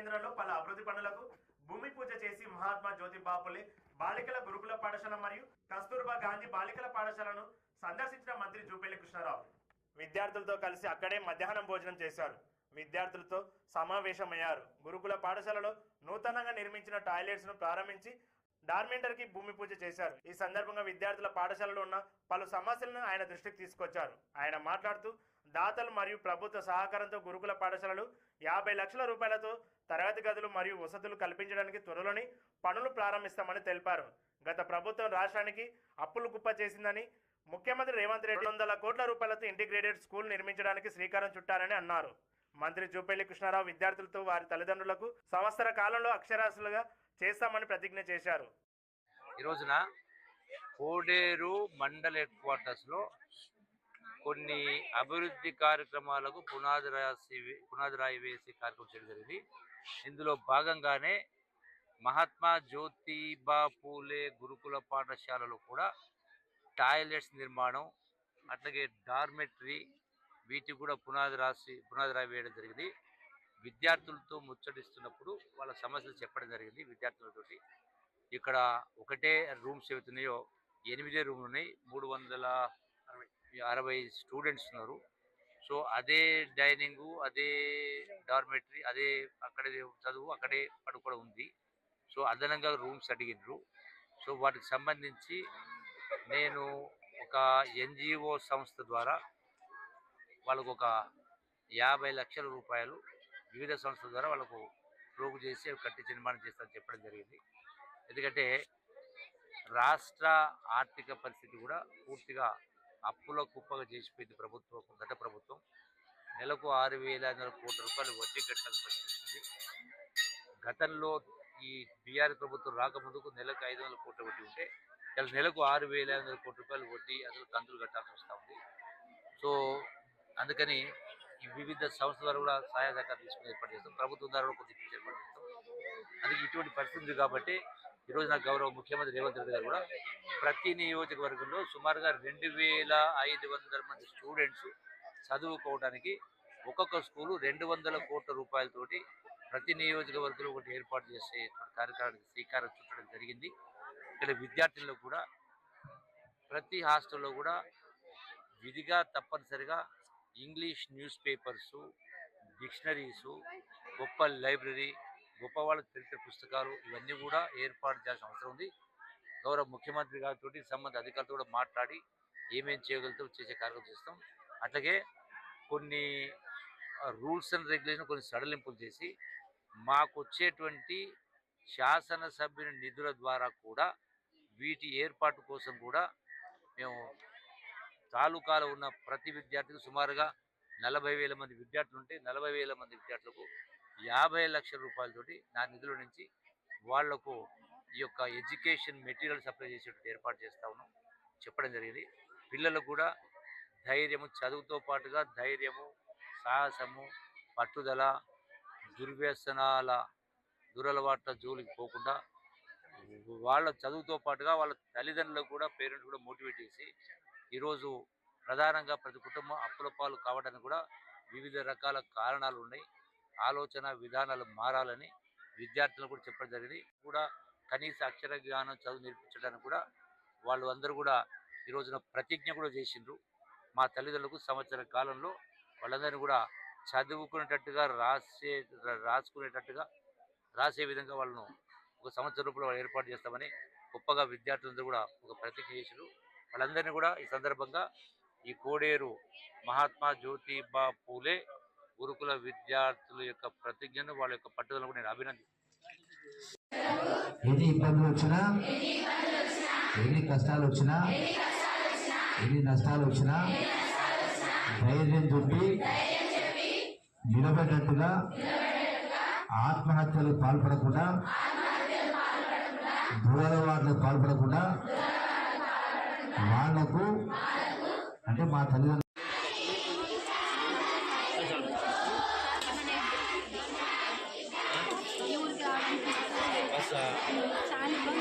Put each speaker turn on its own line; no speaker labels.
కేంద్రంలో పలు అభివృద్ధి పనులకు భూమి పూజ చేసి మహాత్మా జ్యోతిబా ఫులే బాలికల గురుకుల పాఠశాల మరియు కస్తూర్బా గాంధీ బాలికల పాఠశాలను సందర్శించిన మంత్రి జూపల్లి కృష్ణారావు. విద్యార్థులతో కలిసి అక్కడే మధ్యాహ్నం భోజనం చేశారు. విద్యార్థులతో సమావేశమయ్యారు. గురుకుల పాఠశాలలో నూతనంగా నిర్మించిన టాయిలెట్స్ను ప్రారంభించి డార్మెంటర్కి భూమి పూజ చేశారు. ఈ సందర్భంగా విద్యార్థుల పాఠశాలలో ఉన్న పలు సమస్యలను ఆయన దృష్టికి తీసుకొచ్చారు. ఆయన మాట్లాడుతూ దాతలు మరియు ప్రభుత్వ సహకారంతో గురుకుల పాఠశాలలు యాభై లక్షల రూపాయలతో తరగతి గదులు మరియు వసతులు కల్పించడానికి త్వరలోనే పనులు ప్రారంభిస్తామని తెలిపారు. గత ప్రభుత్వం రాష్ట్రానికి అప్పులు కుప్ప చేసిందని ముఖ్యమంత్రి రేవంత్ రెడ్డి వందల కోట్ల రూపాయలతో ఇంటిగ్రేటెడ్ స్కూల్ నిర్మించడానికి శ్రీకారం చుట్టారని అన్నారు. మంత్రి జూపల్లి కృష్ణారావు విద్యార్థులతో వారి తల్లిదండ్రులకు సంవత్సర కాలంలో అక్షరాస్యులుగా చేస్తామని ప్రతిజ్ఞ చేశారు.
ఈ రోజున కోడేరు మండల హెడ్ క్వార్టర్స్లో కొన్ని అభివృద్ధి కార్యక్రమాలకు పునాది రాసి పునాది రాయి వేసే కార్యక్రమం చేయడం జరిగింది. ఇందులో భాగంగానే మహాత్మా జ్యోతిబా పూలే గురుకుల పాఠశాలలో కూడా టాయిలెట్స్ నిర్మాణం అట్లాగే డార్మెటరీ వీటికి కూడా పునాది రాసి పునాది రాయి వేయడం జరిగింది. విద్యార్థులతో ముచ్చటిస్తున్నప్పుడు వాళ్ళ సమస్యలు చెప్పడం జరిగింది విద్యార్థులతోటి. ఇక్కడ ఒకటే రూమ్స్ ఏవైతున్నాయో ఎనిమిదే రూమ్లు ఉన్నాయి. మూడు వందల అరవై స్టూడెంట్స్ ఉన్నారు. సో అదే డైనింగు అదే డార్మెటరీ అదే అక్కడే చదువు అక్కడే పడుకోవడం ఉంది. సో అదనంగా రూమ్స్ అడిగినారు సో వాటికి సంబంధించి నేను ఒక ఎన్జిఓ సంస్థ ద్వారా వాళ్ళకు ఒక యాభై లక్షల రూపాయలు వివిధ సంస్థల ద్వారా వాళ్ళకు ప్రోగు చేసి కట్టి నిర్మాణం చేస్తారని చెప్పడం జరిగింది. ఎందుకంటే రాష్ట్ర ఆర్థిక పరిస్థితి కూడా పూర్తిగా అప్పుల కుప్పగా చేసిపోయింది ప్రభుత్వం గత ప్రభుత్వం. నెలకు ఆరు వేల ఐదు వందల కోట్ల రూపాయలు వడ్డీ కట్టాల్సి పరిస్థితుంది గతంలో ఈ బీఆర్ ప్రభుత్వం రాకముందుకు నెలకు ఐదు వందల కోట్ల వడ్డీ ఉంటే ఇలా నెలకు ఆరు వేల ఐదు వందల కోట్ల రూపాయలు వడ్డీ అసలు కంతులు కట్టాల్సి వస్తూ ఉంది. సో అందుకని ఈ వివిధ సంస్థల ద్వారా కూడా సహాయ సహకారం తీసుకుని ఏర్పాటు చేస్తాం. ప్రభుత్వం ద్వారా కూడా కొంచెం ఏర్పాటు చేస్తాం. అందుకే ఇటువంటి పరిస్థితి కాబట్టి ఈరోజు నాకు గౌరవ ముఖ్యమంత్రి రేవంత్ రెడ్డి గారు కూడా ప్రతి నియోజకవర్గంలో సుమారుగా రెండు వేల ఐదు వందల మంది స్టూడెంట్స్ చదువుకోవడానికి ఒక్కొక్క స్కూలు రెండు వందల కోట్ల రూపాయలతోటి ప్రతి నియోజకవర్గంలో ఒకటి ఏర్పాటు చేసే కార్యక్రమానికి శ్రీకారం చుట్టడం జరిగింది. ఇక్కడ విద్యార్థుల్లో కూడా ప్రతి హాస్టల్లో కూడా విధిగా తప్పనిసరిగా ఇంగ్లీష్ న్యూస్ పేపర్సు డిక్షనరీసు గొప్ప లైబ్రరీ గొప్ప వాళ్ళ చరిత్ర పుస్తకాలు ఇవన్నీ కూడా ఏర్పాటు చేయాల్సిన అవసరం ఉంది. గౌరవ ముఖ్యమంత్రి గారితో సంబంధ అధికారులతో కూడా మాట్లాడి ఏమేమి చేయగలుగుతాం చేసే కార్యక్రమం చేస్తాం. అట్లాగే కొన్ని రూల్స్ అండ్ రెగ్యులేషన్ కొన్ని సడలింపులు చేసి మాకు వచ్చేటువంటి శాసనసభ్యుని నిధుల ద్వారా కూడా వీటి ఏర్పాటు కోసం కూడా మేము తాలూకాలో ఉన్న ప్రతి విద్యార్థికి సుమారుగా నలభై వేల మంది విద్యార్థులు ఉంటే నలభై వేల మంది విద్యార్థులకు యాభై లక్షల రూపాయలతోటి నా నిధుల నుంచి వాళ్ళకు ఈ యొక్క ఎడ్యుకేషన్ మెటీరియల్ సప్లై చేసేటట్టు ఏర్పాటు చేస్తా ఉన్నాం. చెప్పడం జరిగింది. పిల్లలకు కూడా ధైర్యము చదువుతో పాటుగా ధైర్యము సాహసము పట్టుదల దుర్వ్యసనాల దురలవాట్ల జోలికి పోకుండా వాళ్ళ చదువుతో పాటుగా వాళ్ళ తల్లిదండ్రులకు కూడా పేరెంట్స్ కూడా మోటివేట్ చేసి ఈరోజు ప్రధానంగా ప్రతి కుటుంబం అప్పుల పాలు కావడానికి కూడా వివిధ రకాల కారణాలు ఉన్నాయి. ఆలోచన విధానాలు మారాలని విద్యార్థులు కూడా చెప్పడం జరిగింది. కూడా కనీస అక్షర జ్ఞానం చదువు నేర్పించడానికి కూడా వాళ్ళు అందరూ కూడా ఈ రోజున ప్రతిజ్ఞ కూడా చేసిండ్రు. మా తల్లిదండ్రులకు సంవత్సర కాలంలో వాళ్ళందరినీ కూడా చదువుకునేటట్టుగా రాసే రాసుకునేటట్టుగా రాసే విధంగా వాళ్ళను ఒక సంవత్సరం రూపంలో ఏర్పాటు చేస్తామని గొప్పగా విద్యార్థులందరూ కూడా ఒక ప్రతిజ్ఞ చేశారు వాళ్ళందరినీ కూడా ఈ సందర్భంగా ఈ కోడేరు మహాత్మా జ్యోతిబా పూలే గురుకుల విద్యార్థుల యొక్క ప్రతిజ్ఞను వాళ్ళ యొక్క పట్టుదలను కూడా నేను అభినందిస్తాను
ఎన్ని ఇబ్బందులు వచ్చినా ఎన్ని కష్టాలు వచ్చినా ఎన్ని నష్టాలు వచ్చినా ధైర్యం చెప్పి నిలబడినట్టుగా ఆత్మహత్యలు పాల్పడకుండా దూరవాట్లకు పాల్పడకుండా వాళ్ళకు అంటే మా తల్లిదండ్రులు
చాలా ఇబ్బంది.